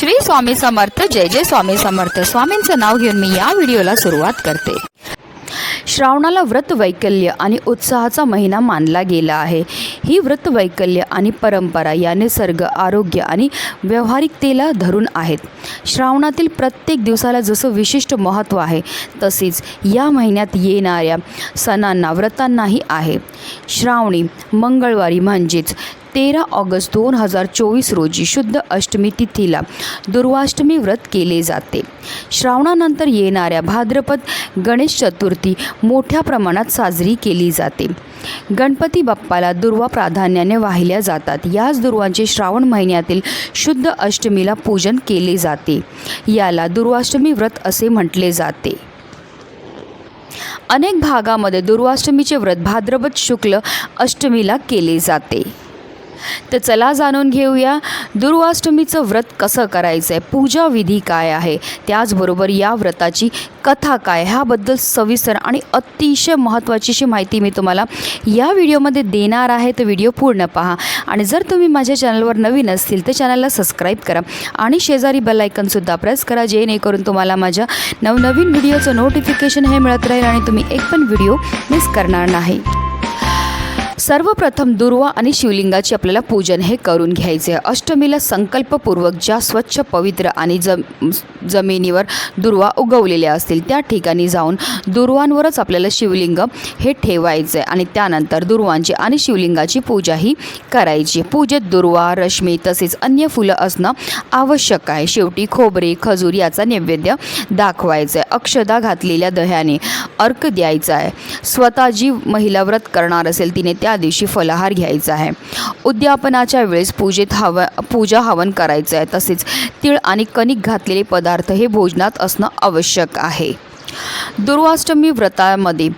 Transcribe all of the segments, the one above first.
श्री स्वामी समर्थ जय जय स्वामी समर्थ. स्वामींचं नाव घेऊन मी या व्हिडिओला सुरुवात करते. श्रावणाला व्रत वैकल्य आणि उत्साहाचा महिना मानला गेला आहे. ही व्रत वैकल्य आणि परंपरा या निसर्ग आरोग्य आणि व्यावहारिकतेला धरून आहेत. श्रावणातील प्रत्येक दिवसाला जसं विशिष्ट महत्त्व आहे तसेच या महिन्यात येणाऱ्या सणांना व्रतांनाही आहे. श्रावणी मंगळवारी म्हणजेच तेरा ऑगस्ट दोन हजार चोवीस रोजी शुद्ध अष्टमी तिथीला दुर्वाष्टमी व्रत केले जाते. श्रावणानंतर येणाऱ्या भाद्रपद गणेश चतुर्थी मोठ्या प्रमाणात साजरी केली जाते. गणपती बाप्पाला दुर्वा प्राधान्याने वाहिल्या जातात. याच दुर्वांचे श्रावण महिन्यातील शुद्ध अष्टमीला पूजन केले जाते. याला दुर्वाष्टमी व्रत असे म्हटले जाते. अनेक भागामध्ये दुर्वाष्टमीचे व्रत भाद्रपद शुक्ल अष्टमीला केले जाते. तर चला जाणून घेऊया दुर्वाष्टमीचं व्रत कसं करायचं आहे पूजा विधी काय आहे? त्याचबरोबर या व्रताची कथा काय? ह्याबद्दल सविस्तर आणि अतिशय महत्त्वाची अशी माहिती मी तुम्हाला या व्हिडिओमध्ये देणार आहे. तर व्हिडिओ पूर्ण पहा. आणि जर तुम्ही माझ्या चॅनलवर नवीन असतील तर चॅनलला सबस्क्राईब करा आणि शेजारी बेलायकनसुद्धा प्रेस करा जेणेकरून तुम्हाला माझ्या नवनवीन व्हिडिओचं नोटिफिकेशन हे मिळत राहील आणि तुम्ही एक पण व्हिडिओ मिस करणार नाही. सर्वप्रथम दुर्वा आणि शिवलिंगाचे आपल्याला पूजन हे करून घ्यायचे. अष्टमीला संकल्पपूर्वक ज्या स्वच्छ पवित्र आणि जम जमिनीवर दुर्वा उगवलेल्या असतील त्या ठिकाणी जाऊन दुर्वांवरच आपल्याला शिवलिंग हे ठेवायचं आहे आणि त्यानंतर दुर्वांची आणि शिवलिंगाची पूजाही करायची. पूजेत दुर्वा रश्मी तसेच अन्य फुलं असणं आवश्यक आहे. शेवटी खोबरे खजूर याचा नैवेद्य दाखवायचं. आहे अक्षदा घातलेल्या दह्याने अर्क द्यायचा आहे. स्वतः जी महिला व्रत करणार असेल तिने त्या दिवशी फलाहार घ्यायचा आहे. उद्यापनाच्या वेळेस पूजेत हव पूजा हवन करायचं आहे. तसेच तीळ आणि कणिक घातलेले पदार्थ हे भोजनात असणं आवश्यक आहे. दुर्वाष्टमी व्रतामध्ये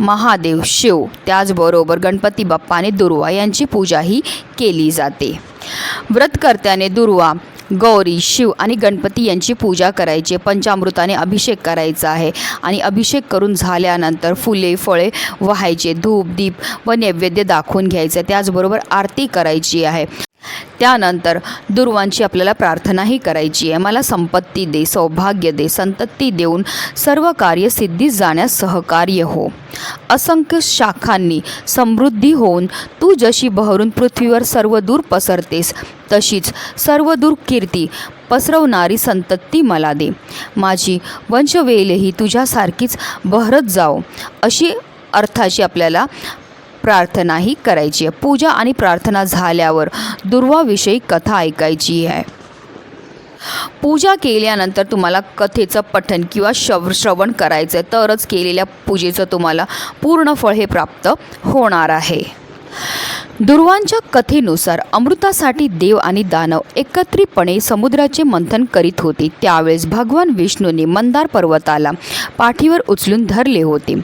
महादेव शिव त्याचबरोबर गणपती बाप्पा आणि दुर्वा यांची पूजाही केली जाते. व्रतकर्त्याने दुर्वा गौरी शिव आणि गणपती यांची पूजा करायची. पंचामृताने अभिषेक करायचा आहे आणि अभिषेक करून झाल्यानंतर फुले फळे व्हायचे. धूप दीप व नैवेद्य दाखवून घ्यायचं. त्याचबरोबर आरती करायची आहे. त्यानंतर दुर्वांची आपल्याला प्रार्थनाही करायची आहे. मला संपत्ती दे सौभाग्य दे संतती देऊन सर्व कार्य सिद्धीस जाण्यास सहकार्य हो. असंख्य शाखांनी समृद्धी होऊन तू जशी बहरून पृथ्वीवर सर्व दूर पसरतेस तशीच सर्व दूर कीर्ती पसरवणारी संतती मला दे. माझी वंशवेलही तुझ्यासारखीच बहरत जाओ अशी अर्थाची आपल्याला प्रार्थनाही करायची आहे. पूजा आणि प्रार्थना झाल्यावर दुर्वाविषयी कथा ऐकायची आहे. पूजा केल्यानंतर तुम्हाला कथेचं पठन किंवा शव श्रवण करायचं आहे. तरच केलेल्या पूजेचं तुम्हाला पूर्ण फळ हे प्राप्त होणार आहे. दुर्वांच्या कथेनुसार अमृतासाठी देव आणि दानव एकत्रितपणे समुद्राचे मंथन करीत होते. त्यावेळेस भगवान विष्णूने मंदार पर्वताला पाठीवर उचलून धरले होते.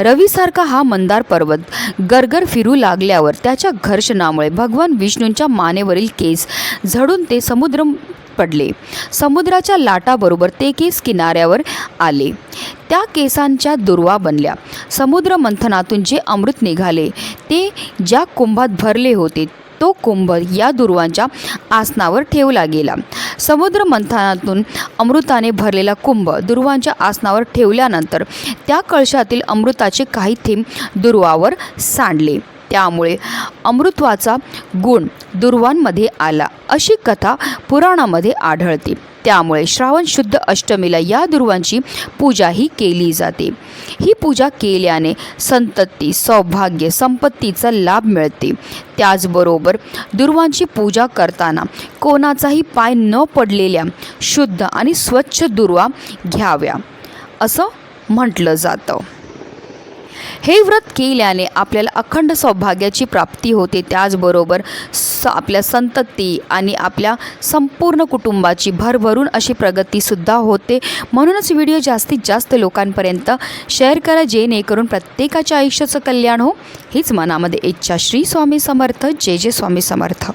रवीसारखा हा मंदार पर्वत गरगर फिरू लागल्यावर त्याच्या घर्षणामुळे भगवान विष्णूंच्या मानेवरील केस झडून ते समुद्र पडले. समुद्राच्या लाटाबरोबर ते केस किनाऱ्यावर आले. त्या केसांच्या दुर्वा बनल्या. समुद्र मंथनातून जे अमृत निघाले ते ज्या कुंभात भरले होते तो कुंभ या दुर्वांच्या आसनावर ठेवला गेला. समुद्र मंथनातून अमृताने भरलेला कुंभ दुर्वांच्या आसनावर ठेवल्यानंतर त्या कळशातील अमृताचे काही थेंब दुर्वावर सांडले. त्यामुळे अमृत्वाचा गुण दुर्वांमध्ये आला. अशी कथा पुराणामध्ये आढळते. त्यामुळे श्रावण शुद्ध अष्टमीला या दुर्वांची पूजाही केली जाते. ही पूजा केल्याने संतती सौभाग्य संपत्तीचा लाभ मिळते. त्याचबरोबर दुर्वांची पूजा करताना कोणाचाही पाय न पडलेल्या शुद्ध आणि स्वच्छ दुर्वा घ्याव्या असं म्हटलं जातं. हे व्रत केल्याने आपल्याला अखंड सौभाग्याची प्राप्ती होते. त्याचबरोबर स आपल्या संतती आणि आपल्या संपूर्ण कुटुंबाची भरभरून अशी प्रगतीसुद्धा होते. म्हणूनच व्हिडिओ जास्तीत जास्त लोकांपर्यंत शेअर करा जेणेकरून प्रत्येकाच्या आयुष्याचं कल्याण हो. हीच मनामध्ये इच्छा. श्री स्वामी समर्थ. जय जय स्वामी समर्थ.